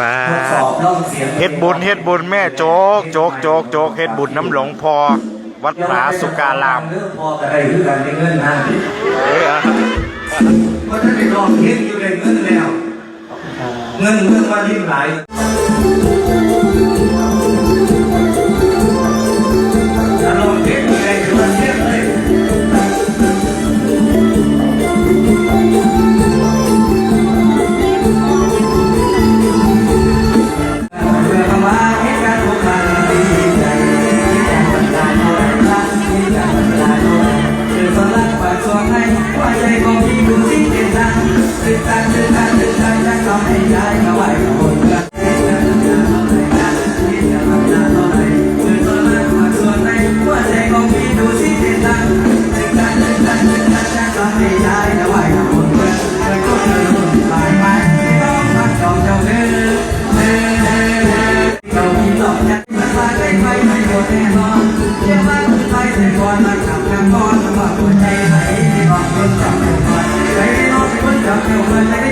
ปดเฮ็ดบุญเฮ็ดบุญแม่โจ๊กโจ๊กโจ๊กโจ๊กเฮ็ดบุญน้ำหลวงพอวัดผาสุการามเออกัะไรการาะได้องเฮ็อยู่ในเงินแล้ว เงินเงินมาลิ้มไหล แน่นอนเจ็บมากไปแต่ก่นมาขับกันก่อนว่าหัวใจไหลที่บอกคนจับแต่ก่อนใจร้องคนจับแต่ก่อนใจ